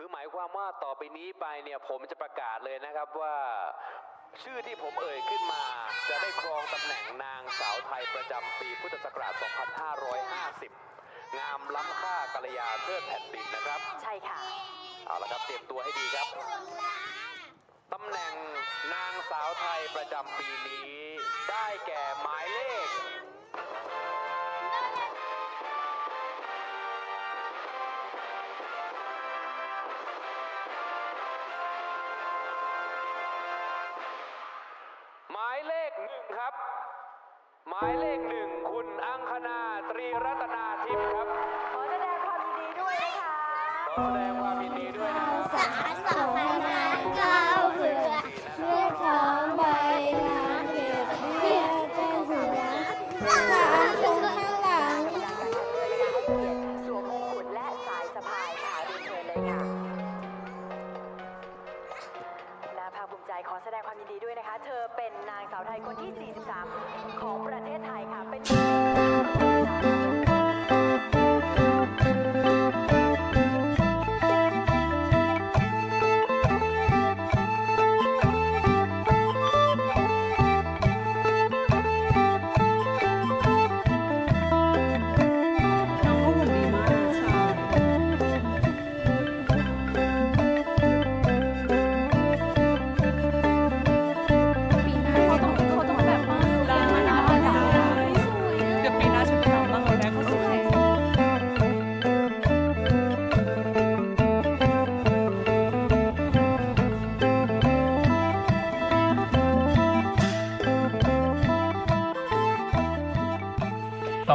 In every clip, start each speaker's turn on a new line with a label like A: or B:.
A: คือหมายความว่าต่อไปนี้ไปเนี่ยผมจะประกาศเลยนะครับว่า ชื่อที่ผมเอ่ยขึ้นมา จะได้ครองตำแหน่งนางสาวไทยประจำปีพุทธศักราช 2550 งามล้ำค่ากัลยาเทิดแผ่นดินนะครับ
B: ใช่ค่ะ
A: เอาละครับเตรียมตัวให้ดีครับตำแหน่งนางสาวไทยประจำปีนี้ ได้แก่หมายเลขายเลขหนึ่งคุณอังคณาตรีรัตนาทิพย์ครับ
B: ขอแสดงความยินดีด้วยนะคะ
A: ขอแสดง
C: ข
B: อแสดงความยินดีด้วยนะคะ เธอเป็นนางสาวไทยคนที่ 43 ของประเทศไทยค่ะ เป็น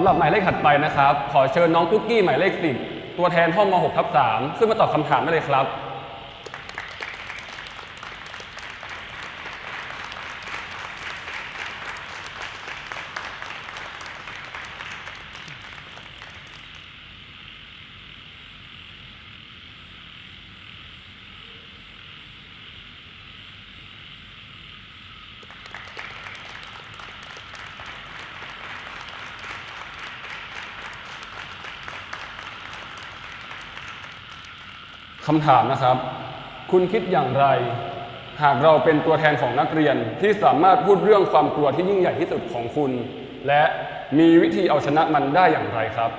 B: ำ
D: หรับหมายเลขถัดไปนะครับ ขอเชิญน้องกุ๊กกี้หมายเลขสิบตัวแทนห้องม .6 ทับ3ขึ้นมาตอบคำถามได้เลยครับ คำถามนะครับ คุณคิดอย่างไร หากเราเป็นตัวแทนของนักเรียนที่สามารถพูดเรื่องความกลัวที่ยิ่งใหญ่ที่สุดของคุณ และมีวิธีเอาชนะมันได้อย่างไรครับ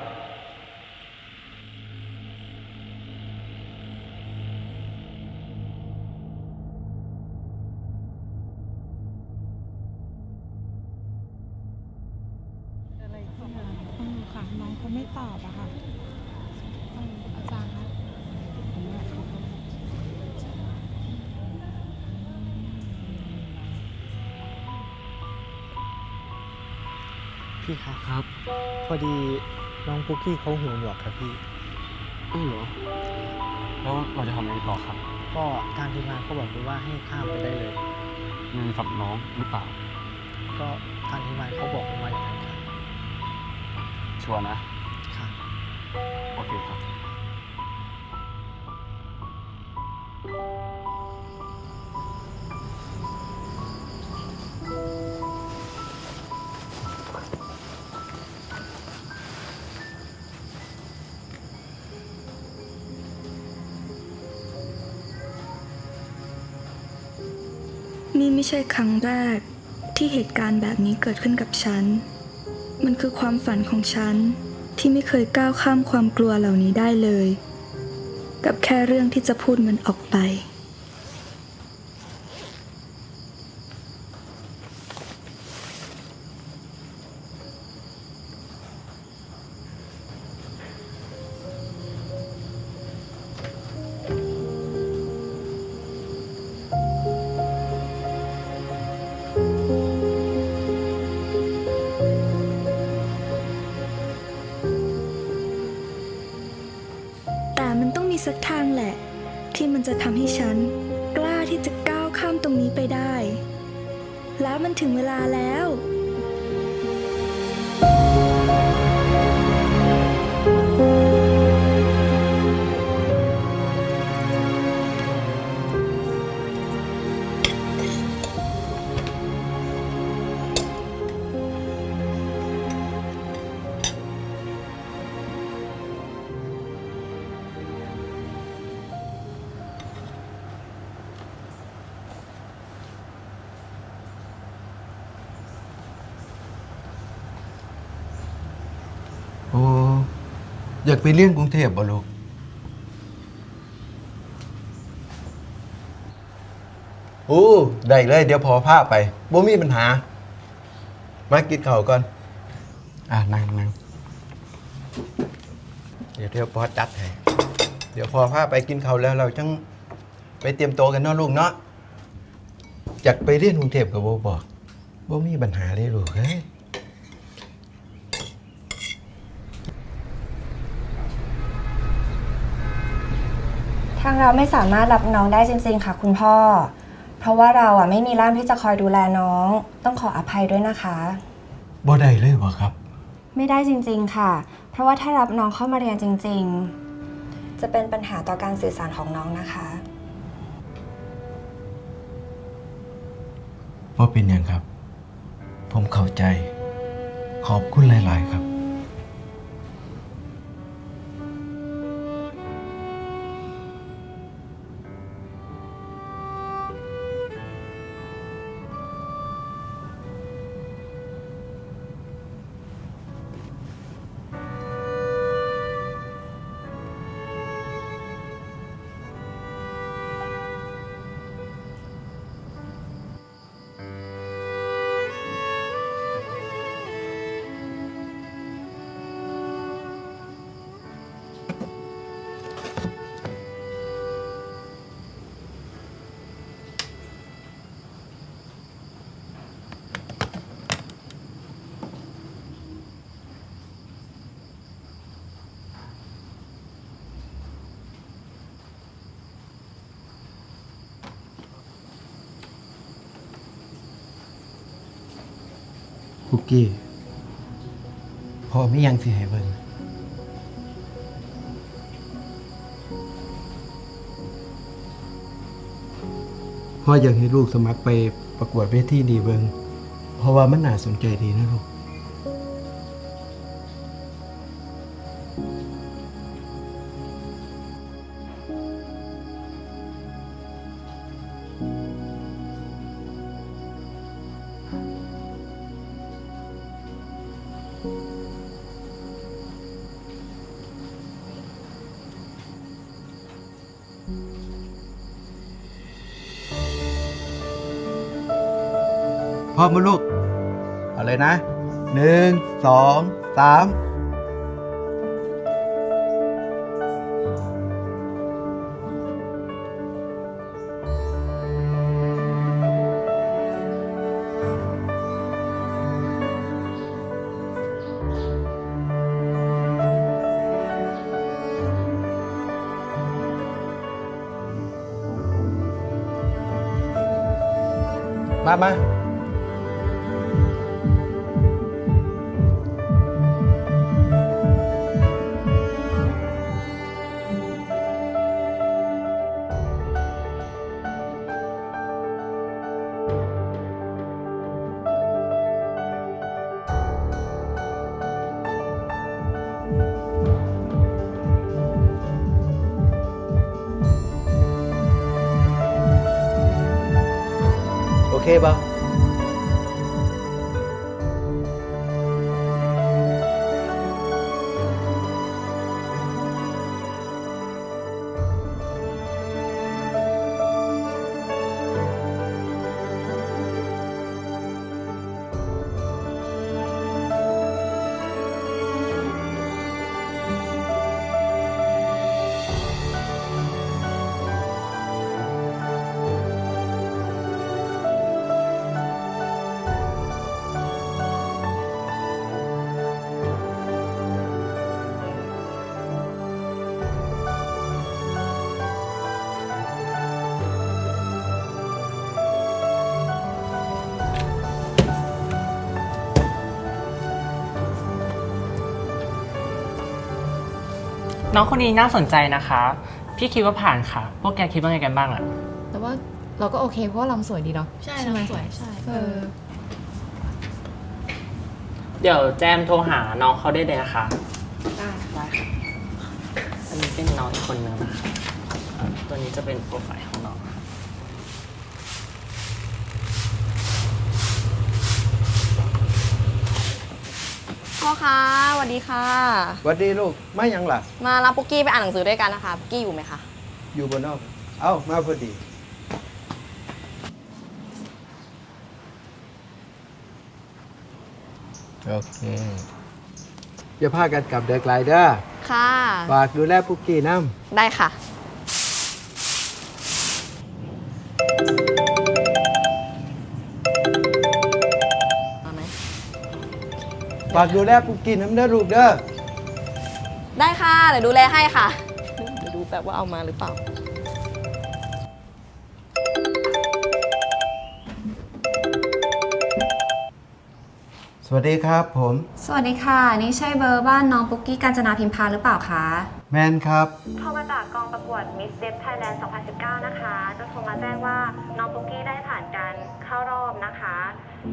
E: พี่ครับ
D: ครับ
E: พอดีน้องปุ๊กกี้เขาหูหนวกครับพี่
D: อ้าวเหรอ แล้วเราจะทำยังไงต่อครับ
E: ก็ทางทีมงานเขาบอกไว้ว่าให้ข้ามไปได้เลย
D: มีกับน้องหรือเปล่า
E: ก็ทางทีมงานเขาบอกผมมาอย่างนั้นครับ
D: ชัวร์นะ
E: ค่ะ
D: โอเคครับ
F: นี่ไม่ใช่ครั้งแรกที่เหตุการณ์แบบนี้เกิดขึ้นกับฉัน มันคือความฝันของฉันที่ไม่เคยก้าวข้ามความกลัวเหล่านี้ได้เลย กับแค่เรื่องที่จะพูดมันออกไป สักทางแหละ ที่มันจะทำให้ฉัน กล้าที่จะก้าวข้ามตรงนี้ไปได้ แล้วมันถึงเวลาแล้ว
G: อยากไปเรียนกรุงเทพบ่ลูก โอ้ ได้เลยเดี๋ยวพอพาไปบ่มีปัญหา มากินข้าวก่อน อะ นั่งนั่งเดี๋ยวเดี๋ยวพอจัดให้ เดี๋ยวพอพาไปกินข้าวแล้วเราจังไปเตรียมตัวกันเนาะลูกเนาะอยากไปเรียนกรุงเทพกับบ่บอกบ่มีปัญหาเลยลูกเฮ้ย
H: ทางเราไม่สามารถรับน้องได้จริงๆค่ะคุณพ่อ เพราะว่าเราอะไม่มีร่ามที่จะคอยดูแลน้อง ต้องขออภัยด้วยนะคะ
G: บ่ได้เลยวะครับ
H: ไม่ได้จริงๆค่ะ เพราะว่าถ้ารับน้องเข้ามาเรียนจริง ๆ จะเป็นปัญหาต่อการสื่อสารของน้องนะคะ
G: ว่าเป็นอย่างครับ ผมเข้าใจ ขอบคุณหลาย ๆ ครับ คุกกี้พอไม่ยังสิให้เบิ่งพ่ออยากให้ลูกสมัครไปประกวดเวทีดีเบิงเพราะว่ามันน่าสนใจดีนะลูก ร้อมมาลูก เอาเลยนะหนึ่งสองสามมามา โอเค
I: น้องคนนี้น่าสนใจนะคะ พี่คิดว่าผ่านค่ะ พวกแกคิดว่าไงกันบ้างอะ
J: แต่ว่าเราก็โอเคเพราะว่าลำสวยดีเนาะใช่ไหมสวยใช่เออ
I: เดี๋ยวแจมโทรหาน้องเขาได้เลยนะคะ
J: ได้
I: ได้ค่ะ อันนี้เป็นน้องอีกคนนึงนะคะอ่าตัวนี้จะเป็นโปรไฟล์ของน้องค่ะ
K: พ่อคะสวัสดีค่ะ
G: หวัดดีลูกไม่ยังล่ะ
K: มารับปุกกี้ไปอ่านหนังสือด้วยกันนะคะปุกกี้อยู่ไหมคะ
G: อยู่บนนอก เอ้ามาพอดี โอเคอย่าพากันกลับเด็กไกลเด้อ
K: ค่ะ
G: ฝากดูแลปุกกี้น้
K: ได้ค่ะม
G: ฝากดูแลปุกกี้น้ำเด้อลูกเด้อ
K: ได้ค่ะเดี๋ยวดูแลให้ค่ะ เดี๋ยวดูแบบว่าเอามาหรือเปล่า
G: สวัสดีครับผม
L: สวัสดีค่ะ นี่ใช่เบอร์บ้านน้องปุ๊กกี้กาญจนาพิมพาหรือเปล่าคะ
G: แมนครับ
L: โทรมาจากกองประกวด Miss Def Thailand 2019 นะคะ จะโทรมาแจ้งว่าน้องปุ๊กกี้ได้ผ่านการเข้ารอบนะคะ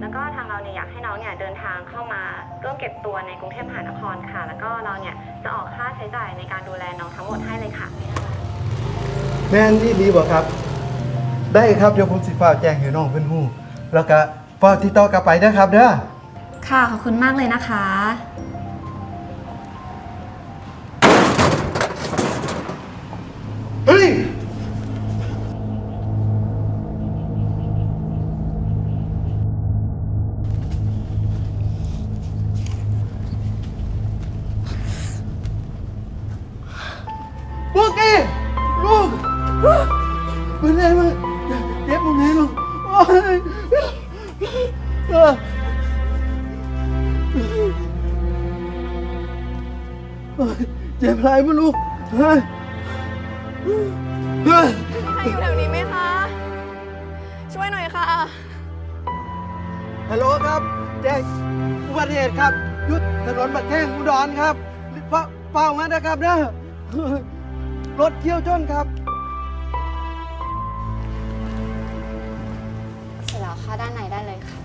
L: แล้วก็ทางเราเนี่ยอยากให้น้องเนี่ยเดินทางเข้ามาร่วมเก็บตัวในกรุงเทพมหานครค่ะ แล้วก็เราเนี่ยจะออกค่าใช้จ่ายในการดูแลน้องทั้งหมดให้เลยค่ะ
G: แมนที่ดีบ่ครับ ได้ครับเดี๋ยวผมสิฟ้าวแจ้งให้น้องเพื่อนหู้แล้วก็ฟ้าวติดต่อกลับไปนะครับเด้อ
L: ค่ะขอบคุณมากเลยนะคะ
G: เฮ้ย ไรมั้งลูกเฮ้ยเฮ้ย
K: ใครอยู่แถวนี้ไหมคะ ช่วยหน่อยค่ะ
G: ฮัลโหลครับแจ้งอุบัติเหตุครับอยุดถนนบักแท่งอุดรครับเฝ้าเฝ้ามานะครับเด้อรถเที่ยวชนครับ
L: เสร็จแล้วค่ะด้านในได้เลยค่ะ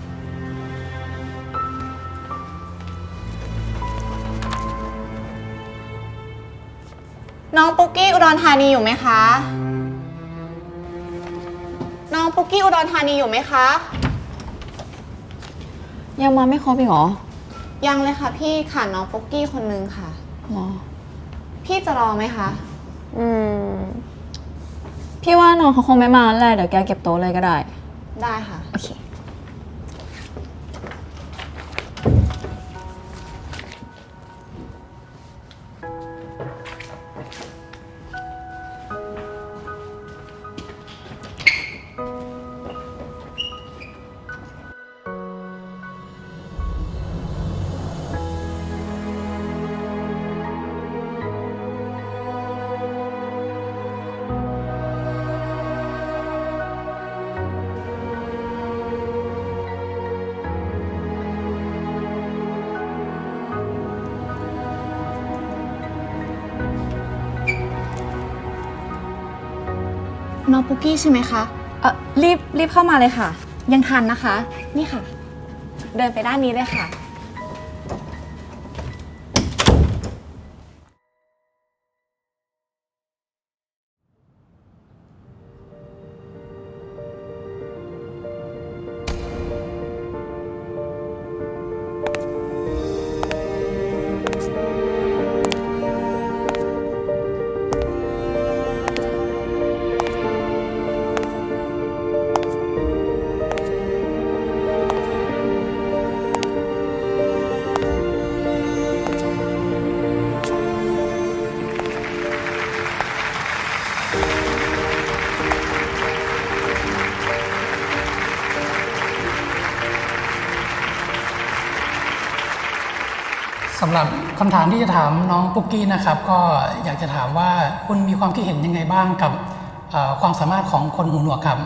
L: น้องปุ๊กกี้อุดรธานีอยู่ไหมคะ น้องปุ๊กกี้อุดรธานีอยู่ไหมคะ
K: ยังมาไม่ครบอีกเหรอ
L: ยังเลยค่ะพี่ขาดน้องปุ๊กกี้คนนึงค่ะ
K: หรอ
L: พี่จะรอไหมคะ
K: อืม พี่ว่าน้องเขาคงไม่มาแล้วแหละเดี๋ยวแกเก็บโต๊ะเลยก็ได้
L: ได้ค่ะ
K: โอเค
L: น้องปุ๊กกี้ใช่ไหมคะ
K: เออรีบรีบเข้ามาเลยค่ะ
L: ยังทันนะคะ นี่ค่ะ เดินไปด้านนี้เลยค่ะ
M: คำถามที่จะถามน้องปุ๊กกี้นะครับ ก็อยากจะถามว่าคุณมีความคิดเห็นยังไงบ้างกับความสามารถของคนหูหนวกครับ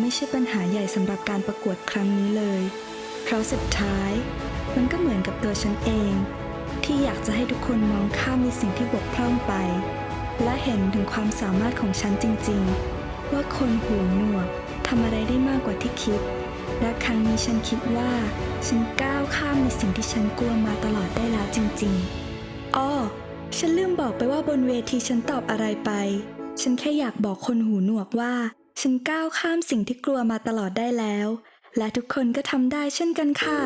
F: ไม่ใช่ปัญหาใหญ่สำหรับการประกวดครั้งนี้เลย เพราะสุดท้าย มันก็เหมือนกับตัวฉันเอง ที่อยากจะให้ทุกคนมองข้ามในสิ่งที่บกพร่องไป และเห็นถึงความสามารถของฉันจริง ๆ ว่าคนหูหนวกทำอะไรได้มากกว่าที่คิด และครั้งนี้ฉันคิดว่า ฉันก้าวข้ามในสิ่งที่ฉันกลัวมาตลอดได้แล้วจริงๆอ้อฉันลืมบอกไปว่าบนเวทีฉันตอบอะไรไป ฉันแค่อยากบอกคนหูหนวกว่า ฉันก้าวข้ามสิ่งที่กลัวมาตลอดได้แล้ว และทุกคนก็ทำได้เช่นกันค่ะ